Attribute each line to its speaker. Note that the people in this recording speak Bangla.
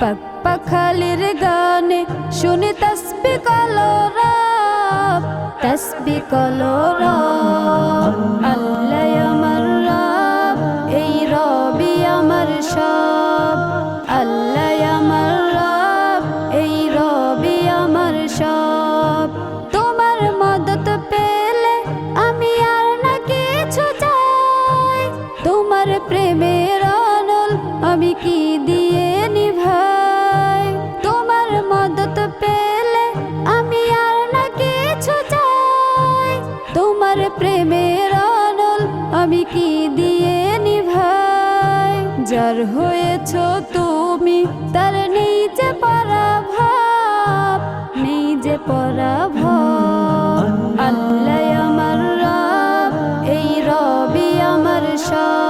Speaker 1: পাক পাখালির গানে শুনে তসবি কলো রব তসবি কলো রব আল্লাহ আমার রব এই রবি আমার সব আল্লাহ আমার রব এই রবি আমার সব তোমার মদত পেলে আমি আর না কিছু চাই তোমার প্রেমের অনল আমি কি দিয়ে তোমার প্রেমের আনল আমি কি দিয়ে নিভাই? যার হয়েছ তুমি তার নেই যে পরাভাব নেই যে পরাভাব। আল্লাহ। আমার রব এই রবি আমার সব।